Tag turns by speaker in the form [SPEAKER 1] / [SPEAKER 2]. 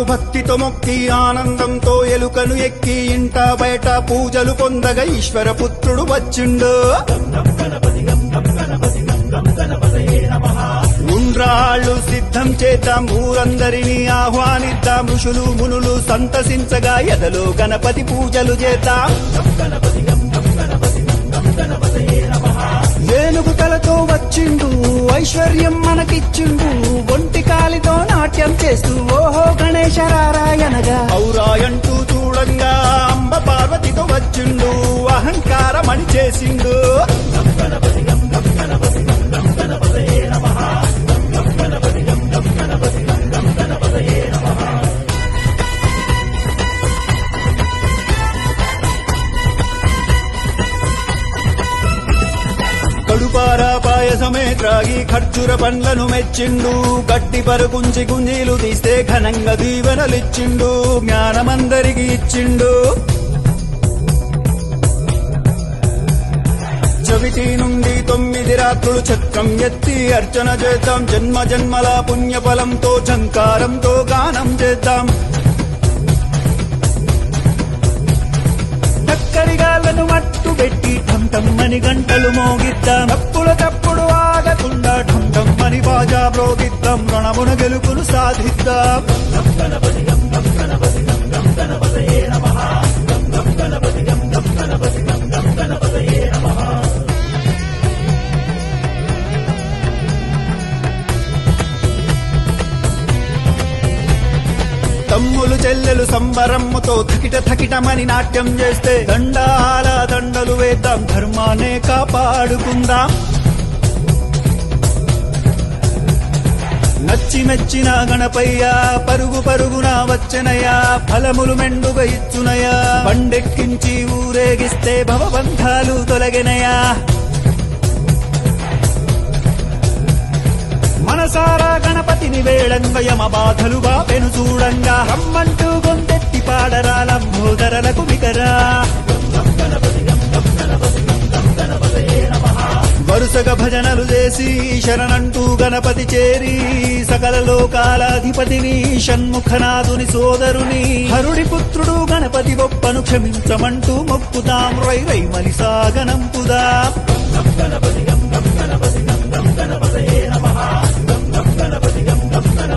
[SPEAKER 1] నాకు భక్తితో మొక్కి ఆనందంతో ఎలుకను ఎక్కి ఇంట బయట పూజలు పొందగా ఈశ్వర పుత్రుడు వచ్చిండు. ఉండ్రాళ్ళు సిద్ధం చేద్దాం ఊరందరినీ ఆహ్వానిద్దాం ఋషులు మునులు సంతసించగా ఎదలో గణపతి పూజలు చేద్దాం. ఏనుగు తలతో వచ్చిండు ఐశ్వర్యం మనకిచ్చిండు. చేస్తూ ఓహో గణేశ రారాయణగా ఔరాయంటూ చూడంగా అంబ పార్వతితో వచ్చిండు అని చేసిండు. కోసమే త్రాగి ఖర్జుర పండ్లను మెచ్చిండు. గట్టి పరుగుంచి గుంజీలు తీస్తే ఘనంగా దీవెనలిచ్చిండు. జ్ఞానమందరికి ఇచ్చిండు. చవితి నుండి తొమ్మిది రాత్రులు చక్రం ఎత్తి అర్చన చేద్దాం. జన్మ జన్మల పుణ్యఫలంతో చంకారంతో గానం చేద్దాం. చక్కరిగాలను మట్టు పెట్టి ఠం ఠమ్మని గంటలు మోగిద్దాం. తప్పుల తప్పు పడకుండా ఠం ఠమ్మని బాజా ప్రోగిద్దాం రణమున గెలుపును సాధిద్దాం. తమ్ములు చెల్లెలు సంబరమ్మతో థకిట థకిటమని నాట్యం చేస్తే దండాల దండలు వేద్దాం. ధర్మానే కాపాడుకుందాం. నచ్చి మెచ్చిన గణపయ్యా పరుగు పరుగున వచ్చనయా ఫలములు మెండుగా ఇచ్చునయా పండెక్కించి ఊరేగిస్తే భవబంధాలు తొలగినయా మనసారా గణపతిని వేళంగా యమ బాధలు బాపెను చూడంగా. రమ్మంటూ గొంతెత్తి పాడరా లంబోదరలకు వికరా. వరుసగా భజనలు చేసి శరణంటూ గణపతి చేరి సకల లోకాలాధిపతిని షణ్ముఖనాథుని సోదరుని హరుడి పుత్రుడు గణపతి గొప్పను క్షమించమంటూ మొక్కుతాం. రై రై మలిసాగనంపుదా గణపతి